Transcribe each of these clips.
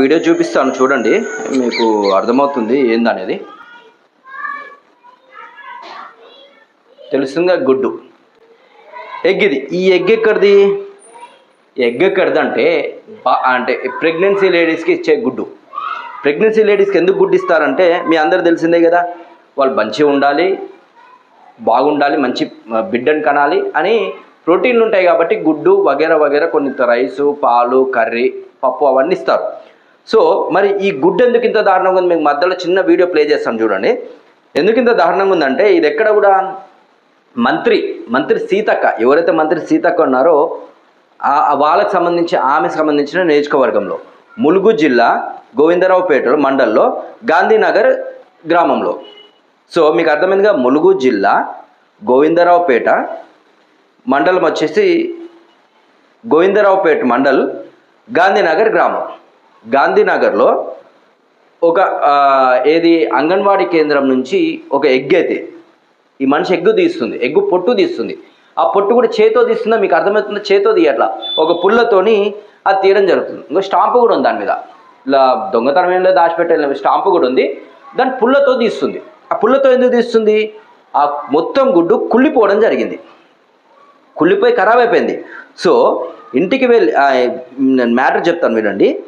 Video చూపిస్తాను చూడండి. మీకు అర్థమవుతుంది ఏందనేది. తెలుస్తుందిగా గుడ్డు? ఎగ్ ఇది ఈ ఎగ్ ఎక్కడిది? ఎగ్ ఎక్కడిది అంటే అంటే ప్రెగ్నెన్సీ లేడీస్కి ఇచ్చే గుడ్డు. ప్రెగ్నెన్సీ లేడీస్కి ఎందుకు గుడ్డు ఇస్తారంటే మీ అందరు తెలిసిందే కదా వాళ్ళు మంచిగా ఉండాలి బాగుండాలి మంచి బిడ్డను కనాలి అని ప్రోటీన్లు ఉంటాయి కాబట్టి గుడ్డు వగేర వగేర కొన్ని రైసు పాలు కర్రీ పప్పు అవన్నీ ఇస్తారు. సో మరి ఈ గుడ్డు ఎందుకు ఇంత దారుణంగా ఉంది? మీకు మధ్యలో చిన్న వీడియో ప్లే చేస్తాం చూడండి. ఎందుకు ఇంత దారుణంగా ఉందంటే ఇది ఎక్కడ కూడా మంత్రి మంత్రి సీతక్క ఎవరైతే మంత్రి సీతక్క ఉన్నారో ఆ- వాళ్ళకి సంబంధించి ఆమెకు సంబంధించిన నియోజకవర్గంలో ములుగు జిల్లా గోవిందరావుపేట మండల్లో గాంధీనగర్ గ్రామంలో. సో మీకు అర్థమైందిగా ములుగు జిల్లా గోవిందరావుపేట మండలం వచ్చేసి గోవిందరావుపేట మండల్ గాంధీనగర్ గ్రామం. గాంధీనగర్లో ఒక ఏది అంగన్వాడీ కేంద్రం నుంచి ఒక ఎగ్ అయితే ఈ మనిషి ఎగ్గు తీస్తుంది ఎగ్గు పొట్టు తీస్తుంది. ఆ పొట్టు కూడా చేతో తీస్తుందా? మీకు అర్థమవుతుందో? చేతో తీయట్లా. ఒక పుల్లతోని అది తీయడం జరుగుతుంది. ఇంకో స్టాంపు కూడా ఉంది దాని మీద. ఇలా దొంగతనం ఏం లేదు దాచిపెట్టే స్టాంపు కూడా ఉంది. దాని పుల్లతో తీస్తుంది. ఆ పుల్లతో ఎందుకు తీస్తుంది? ఆ మొత్తం గుడ్డు కుళ్ళిపోవడం జరిగింది. కుళ్ళిపోయి ఖరాబ్ అయిపోయింది. సో ఇంటికి వెళ్ళి నేను మ్యాటర్ చెప్తాను వినండి.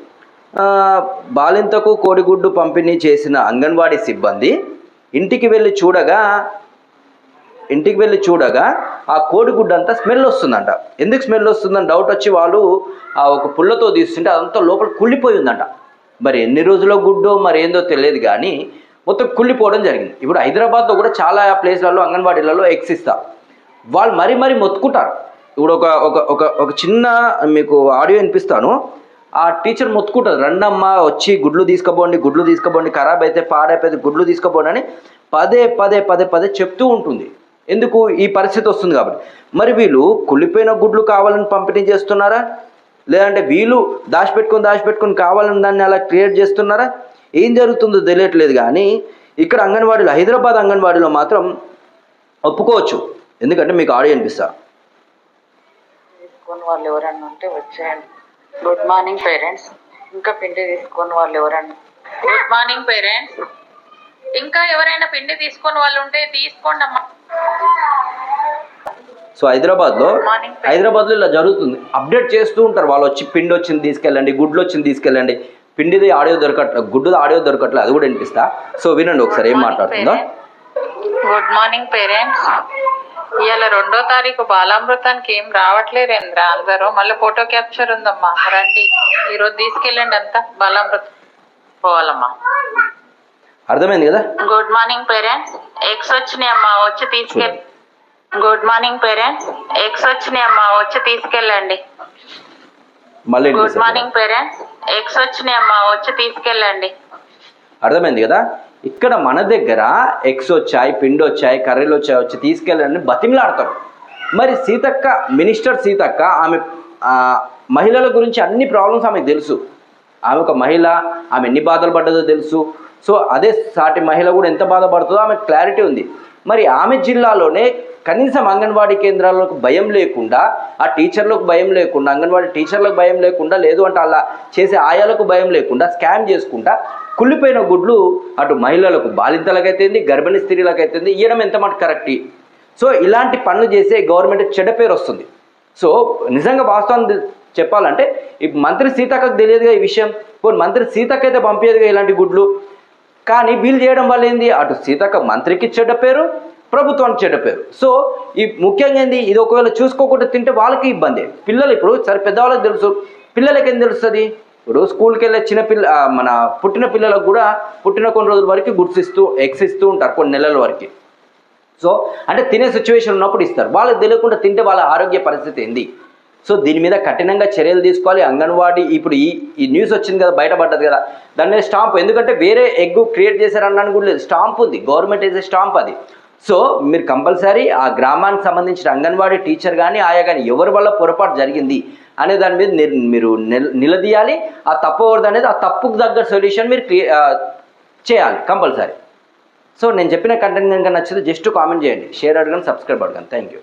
బాలింతకు కోడిగుడ్డు పంపిణీ చేసిన అంగన్వాడీ సిబ్బంది ఇంటికి వెళ్ళి చూడగా ఇంటికి వెళ్ళి చూడగా ఆ కోడిగుడ్డు అంతా స్మెల్ వస్తుందంట. ఎందుకు స్మెల్ వస్తుందని డౌట్ వచ్చి వాళ్ళు ఆ ఒక పుల్లతో తీస్తుంటే అదంతా లోపల కుళ్ళిపోయి ఉందంట. మరి ఎన్ని రోజుల గుడ్డో మరి ఏందో తెలియదు కానీ మొత్తం కుళ్ళిపోవడం జరిగింది. ఇప్పుడు హైదరాబాద్లో కూడా చాలా ప్లేస్లలో అంగన్వాడీలలో ఎగ్స్ ఇస్తారు వాళ్ళు మరీ మరీ మొత్తుకుంటారు. ఇప్పుడు ఒక ఒక ఒక చిన్న మీకు ఆడియో వినిపిస్తాను. ఆ టీచర్ మొత్తుకుంటుంది రండమ్మా వచ్చి గుడ్లు తీసుకోబోండి గుడ్లు తీసుకోబోండి ఖరాబ్ అయితే పాడైపోతే గుడ్లు తీసుకోబోండి అని పదే పదే పదే పదే చెప్తూ ఉంటుంది. ఎందుకు? ఈ పరిస్థితి వస్తుంది కాబట్టి. మరి వీళ్ళు కుళ్ళిపోయిన గుడ్లు కావాలని పంపిణీ చేస్తున్నారా? లేదంటే వీళ్ళు దాచిపెట్టుకొని దాచిపెట్టుకొని కావాలని దాన్ని అలా క్రియేట్ చేస్తున్నారా? ఏం జరుగుతుందో తెలియట్లేదు కానీ ఇక్కడ అంగన్వాడీలో హైదరాబాద్ అంగన్వాడీలో మాత్రం ఒప్పుకోవచ్చు. ఎందుకంటే మీకు ఆడియో అనిపిస్తా వాళ్ళు ఎవరన్నా ఉంటే వచ్చేయండి. గుడ్ మార్నింగ్ పేరెంట్స్ ఇంకా పిండి తీసుకొని వాళ్ళు ఎవరన్నా? గుడ్ మార్నింగ్ పేరెంట్స్ ఇంకా ఎవరైనా పిండి తీసుకొని వాళ్ళు ఉంటే తీసుకోండి అమ్మా. సో హైదరాబాద్లో. హైదరాబాద్లో ఇలా జరుగుతుంది. అప్డేట్ చేస్తూ ఉంటారు. వాళ్ళు వచ్చి పిండి వచ్చింది తీసుకెళ్ళండి గుడ్లు వచ్చింది తీసుకెళ్ళండి. పిండిది ఆడియో దొరకట్లేదు గుడ్డుది ఆడియో దొరకట్లేదు అది కూడా వినిపిస్తా. సో వినండి ఒకసారి ఏం మాట్లాడుతుందో. గుడ్ మార్నింగ్ పేరెంట్స్ ఇవాళ రెండో తారీఖు బాలామృతానికి ఏం రావట్లేరేంద్ర అందరూ. మళ్ళీ ఫోటో క్యాప్చర్ ఉందమ్మా. రండి. ఈరోజు తీసుకెళ్ళండి అంతా. బాలామృతం పోవాలమ్మా. అర్థమైంది కదా? గుడ్ మార్నింగ్ పేరెంట్స్ ఎగ్స్ వచ్చినాయి అమ్మా. వచ్చి తీసుకెళ్ళి గుడ్ మార్నింగ్ పేరెంట్స్ ఎగ్స్ వచ్చినాయి అమ్మా. వచ్చి తీసుకెళ్ళండి. మళ్ళీ గుడ్. మార్నింగ్ పేరెంట్స్ ఎగ్స్ వచ్చినాయి అమ్మా. వచ్చి తీసుకెళ్ళండి. అర్థమైంది కదా? ఇక్కడ మన దగ్గర ఎగ్స్ వచ్చాయి పిండి వచ్చాయి కర్రీలు వచ్చాయి వచ్చి తీసుకెళ్ళండి బతిమలాడతారు. మరి సీతక్క మినిస్టర్ సీతక్క ఆమె మహిళల గురించి అన్ని ప్రాబ్లమ్స్ ఆమెకు తెలుసు. ఆమె ఒక మహిళ ఆమె ఎన్ని బాధలు పడ్డదో తెలుసు. సో అదే సాటి మహిళ కూడా ఎంత బాధపడుతుందో ఆమె క్లారిటీ ఉంది. మరి ఆమె జిల్లాలోనే కనీసం అంగన్వాడీ కేంద్రాలకు భయం లేకుండా ఆ టీచర్లకు భయం లేకుండా అంగన్వాడీ టీచర్లకు భయం లేకుండా లేదు అంటే అలా చేసే ఆయాలకు భయం లేకుండా స్కామ్ చేసుకుంటా కుళ్ళిపోయిన గుడ్లు అటు మహిళలకు బాలింతలకైతేంది గర్భిణీ స్త్రీలకైతేంది ఇవ్వడం ఎంత మటు కరెక్ట్ సో ఇలాంటి పనులు చేసే గవర్నమెంట్ చెడ్డ పేరు వస్తుంది. సో నిజంగా వాస్తవాన్ని చెప్పాలంటే ఈ మంత్రి సీతక్కకు తెలియదుగా ఈ విషయం. పోనీ మంత్రి సీతక్క అయితే పంపించదుగా ఇలాంటి గుడ్లు? కానీ వీళ్ళు చేయడం వల్ల ఏంది? అటు సీతక్క మంత్రికి చెడ్డ పేరు ప్రభుత్వానికి చెడ్డ పేరు. సో ఈ ముఖ్యంగా ఏంది? ఇది ఒకవేళ చూసుకోకుండా తింటే వాళ్ళకి ఇబ్బంది. పిల్లలు ఇప్పుడు సరే పెద్దవాళ్ళకి తెలుసు. పిల్లలకి ఏం తెలుస్తుంది? ఇప్పుడు స్కూల్కి వెళ్ళే చిన్న పిల్ల మన పుట్టిన పిల్లలకు కూడా పుట్టిన కొన్ని రోజుల వరకు గుడ్స్ ఇస్తూ ఎగ్స్ ఇస్తూ ఉంటారు కొన్ని నెలల వరకు. సో అంటే తినే సిచ్యువేషన్ ఉన్నప్పుడు ఇస్తారు. వాళ్ళకి తెలియకుండా తింటే వాళ్ళ ఆరోగ్య పరిస్థితి ఏంది? సో దీని మీద కఠినంగా చర్యలు తీసుకోవాలి. అంగన్వాడీ ఇప్పుడు ఈ ఈ న్యూస్ వచ్చింది కదా బయటపడ్డది కదా. దాని మీద స్టాంప్ ఎందుకంటే వేరే ఎగ్ క్రియేట్ చేశారన్నాను కూడా లేదు. స్టాంప్ ఉంది. గవర్నమెంట్ వేసే స్టాంప్ అది. సో మీరు కంపల్సరీ ఆ గ్రామానికి సంబంధించిన అంగన్వాడీ టీచర్ కానీ ఆయా కానీ ఎవరి వల్ల పొరపాటు జరిగింది? అనే దాని మీద మీరు నిలదీయాలి. ఆ తప్పు ఎవరిది అనేది ఆ తప్పుకు తగ్గ సొల్యూషన్ మీరు చేయాలి కంపల్సరీ. సో నేను చెప్పిన కంటెంట్ కనుక నచ్చితే జస్ట్ కామెంట్ చేయండి. షేర్ అడగండి సబ్స్క్రైబ్ అడగండి. Thank you